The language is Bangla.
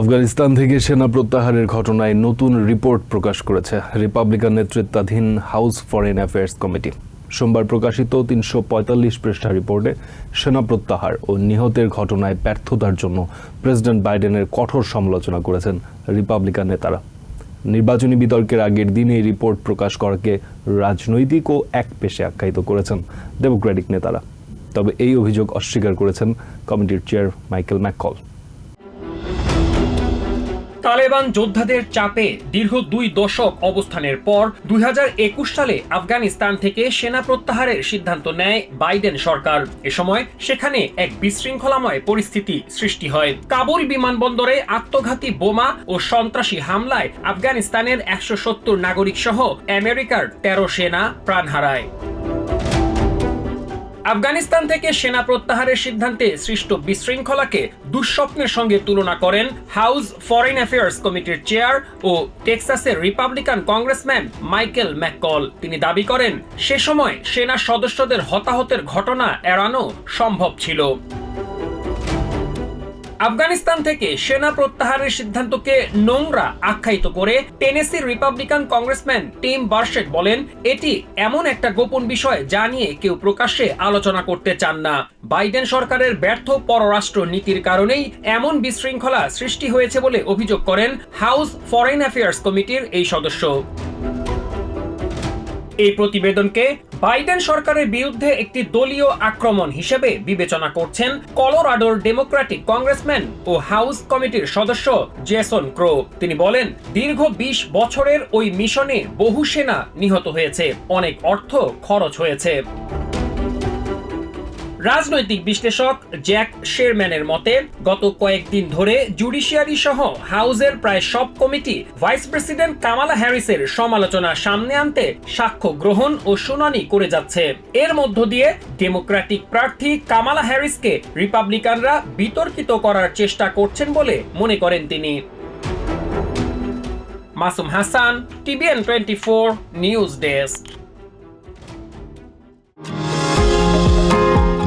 আফগানিস্তান থেকে সেনা প্রত্যাহারের ঘটনায় নতুন রিপোর্ট প্রকাশ করেছে রিপাবলিকান নেতৃত্বাধীন হাউস ফরেন অ্যাফেয়ার্স কমিটি। সোমবার প্রকাশিত তিনশো পঁয়তাল্লিশ পৃষ্ঠা রিপোর্টে সেনা প্রত্যাহার ও নিহতের ঘটনায় ব্যর্থতার জন্য প্রেসিডেন্ট বাইডেনের কঠোর সমালোচনা করেছেন রিপাবলিকান নেতারা। নির্বাচনী বিতর্কের আগের দিন এই রিপোর্ট প্রকাশ করাকে রাজনৈতিক ও এক পেশে আখ্যায়িত করেছেন ডেমোক্রেটিক নেতারা। তবে এই অভিযোগ অস্বীকার করেছেন কমিটির চেয়ার মাইকেল ম্যাককল। তালেবান যোদ্ধাদের চাপে দীর্ঘ দুই দশক অবস্থানের পর দুই হাজার একুশ সালে আফগানিস্তান থেকে সেনা প্রত্যাহারের সিদ্ধান্ত নেয় বাইডেন সরকার। এ সময় সেখানে এক বিশৃঙ্খলাময় পরিস্থিতি সৃষ্টি হয়। কাবুল বিমানবন্দরে আত্মঘাতী বোমা ও সন্ত্রাসী হামলায় আফগানিস্তানের একশো সত্তর নাগরিক সহ আমেরিকার তেরো সেনা প্রাণ হারায়। আফগানিস্তান থেকে সেনা প্রত্যাহারের সিদ্ধান্তে সৃষ্ট বিশৃঙ্খলাকে দুঃস্বপ্নের সঙ্গে তুলনা করেন হাউস ফরেন অ্যাফেয়ার্স কমিটির চেয়ার ও টেক্সাসের রিপাবলিকান কংগ্রেসম্যান মাইকেল ম্যাককল। তিনি দাবি করেন, সে সময় সেনা সদস্যদের হতাহতের ঘটনা এড়ানো সম্ভব ছিল। আফগানিস্তান থেকে সেনা প্রত্যাহারের সিদ্ধান্তকে নোংরা আখ্যায়িত করে টেনেসির রিপাবলিকান কংগ্রেসম্যান টিম বার্শেট বলেন, এটি এমন একটা গোপন বিষয় যা নিয়ে কেউ প্রকাশ্যে আলোচনা করতে চান না। বাইডেন সরকারের ব্যর্থ পররাষ্ট্র নীতির কারণেই এমন বিশৃঙ্খলা সৃষ্টি হয়েছে বলে অভিযোগ করেন হাউস ফরেন অ্যাফেয়ার্স কমিটির এই সদস্য। এই প্রতিবেদনকে বাইডেন সরকারের বিরুদ্ধে একটি দলীয় আক্রমণ হিসেবে বিবেচনা করছেন কলোরাডোর ডেমোক্রেটিক কংগ্রেসম্যান ও হাউস কমিটির সদস্য জেসন ক্রো তিনি বলেন, দীর্ঘ বিশ বছরের ওই মিশনে বহু সেনা নিহত হয়েছে, অনেক অর্থ খরচ হয়েছে। রাজনৈতিক বিশ্লেষক জ্যাক শেরম্যানের মতে, গত কয়েকদিন ধরে জুডিশিয়ারি সহ হাউসের প্রায় সব কমিটি ভাইস প্রেসিডেন্ট কামালা হ্যারিসের সমালোচনা সামনে আনতে সাক্ষ্য গ্রহণ ও শুনানি করে যাচ্ছে। এর মধ্য দিয়ে ডেমোক্রেটিক প্রার্থী কামালা হ্যারিসকে রিপাবলিকানরা বিতর্কিত করার চেষ্টা করছেন বলে মনে করেন তিনি। Masum Hasan, TVN twenty four news desk.